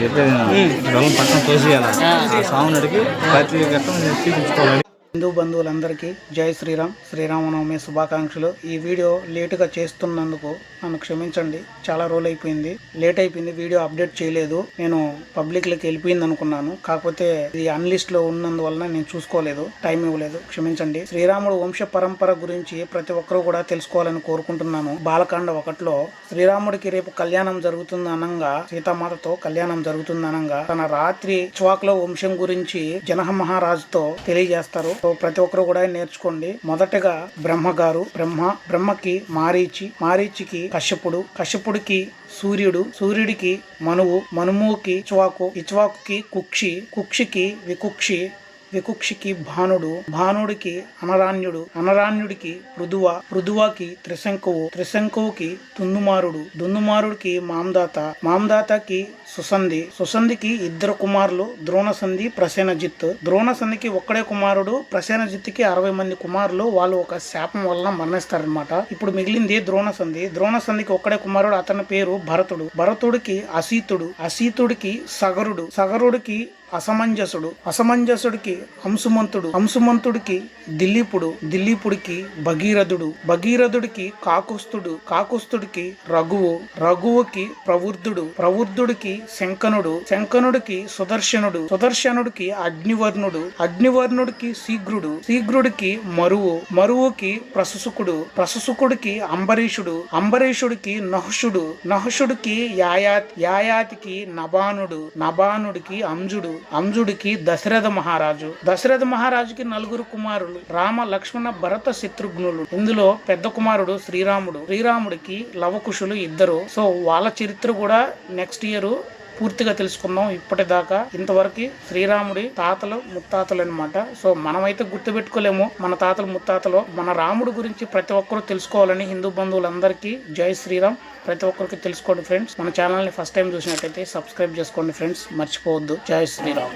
చెప్పేది బలం పక్కన తోసేయాలి? ఆ. స్వామిని అడిగి ప్రతి ఘట్టం తీపించుకోవాలి హిందూ బంధువులందరికీ జై శ్రీరామ్ శ్రీరామనవమి శుభాకాంక్షలు. ఈ వీడియో లేటుగా చేస్తున్నందుకు నన్ను క్షమించండి. చాలా రోజులు అయిపోయింది లేట్ అయిపోయింది వీడియో అప్డేట్ చేయలేదు. నేను పబ్లిక్లోకి వెళ్ళిపోయింది అనుకున్నాను. కాకపోతే ఇది అన్లిస్ట్లో ఉన్నందువలన నేను చూసుకోలేదు. టైం ఇవ్వలేదు. క్షమించండి. శ్రీరాముడు వంశ పరంపర గురించి ప్రతి ఒక్కరూ కూడా తెలుసుకోవాలని కోరుకుంటున్నాను. బాలకాండ ఒకటిలో శ్రీరాముడికి రేపు కళ్యాణం జరుగుతుంది అనంగా సీతామాతతో కళ్యాణం జరుగుతుంది అనంగా తన రాత్రి చువాక్లో వంశం గురించి జనహ మహారాజుతో తెలియజేస్తారు. సో ప్రతి ఒక్కరు కూడా నేర్చుకోండి. మొదటగా బ్రహ్మ గారు బ్రహ్మ బ్రహ్మకి మారీచి మారీచికి కశ్యపుడు కశ్యపుడికి సూర్యుడు సూర్యుడికి మనువు మనుముకి ఇచ్వాకు ఇచ్వాకుకి కుక్షి కుక్షికి వికుక్షి వికుక్షికి భానుడు. భానుడికి అనరాణ్యుడు అనరాణ్యుడికి పృథువ. పృథువకి త్రిశంకువు. త్రిశంకువుకి దుందుమారుడు దుందుమారుడికి మాందాత. మాందాతకి సుసంధి. సుసంధికి ఇద్దరు కుమారులు. ద్రోణసంధి ప్రసేనజిత్. ద్రోణసంధికి ఒక్కడే కుమారుడు. ప్రసేనజిత్కి అరవై మంది కుమారులు. వాళ్ళు ఒక శాపం వలన మరణిస్తారనమాట ఇప్పుడు మిగిలింది ద్రోణసంధి. ద్రోణసంధికి ఒక్కడే కుమారుడు. అతని పేరు భరతుడు. భరతుడికి అసీతుడు. అసీతుడికి సగరుడు. సగరుడికి అసమంజసుడు. అసమంజసుడికి హంసుమంతుడు. హంసుమంతుడికి దిలీపుడు. దిలీపుడికి భగీరథుడు. భగీరథుడికి కాకుస్తుడు కాకుస్తుడికి రఘువు. రఘువుకి ప్రవృద్ధుడు. ప్రవృద్ధుడికి శంకనుడు శంకనుడికి సుదర్శనుడు. సుదర్శనుడికి అగ్నివర్ణుడు. అగ్నివర్ణుడికి శీఘ్రుడు. శీఘ్రుడికి మరువు. మరువుకి ప్రససుకుడు ప్రససుకుడికి అంబరీషుడు. అంబరీషుడికి నహుషుడు. నహుషుడికి యాయాత్ యాయాతికి నబానుడు నబానుడికి అంజుడు. అంజుడికి దశరథ మహారాజు. దశరథ మహారాజుకి నలుగురు కుమారులు. రామ లక్ష్మణ భరత శత్రుఘ్నులు. ఇందులో పెద్ద కుమారుడు శ్రీరాముడు. శ్రీరాముడికి లవకుశులు ఇద్దరు. సో వాళ్ళ చరిత్ర కూడా నెక్స్ట్ ఇయర్ పూర్తిగా తెలుసుకుందాం ఇప్పటిదాకా. ఇంతవరకు శ్రీరాముడి తాతలు ముత్తాతలు అనమాట సో మనమైతే గుర్తుపెట్టుకోలేము మన తాతలు ముత్తాతలు. మన రాముడి గురించి ప్రతి ఒక్కరూ తెలుసుకోవాలని హిందూ బంధువులందరికీ జై శ్రీరామ్. ప్రతి ఒక్కరికి తెలుసుకోండి ఫ్రెండ్స్. మన ఛానల్ని ఫస్ట్ టైం చూసినట్టయితే సబ్స్క్రైబ్ చేసుకోండి ఫ్రెండ్స్. మర్చిపోవద్దు. జై శ్రీరామ్.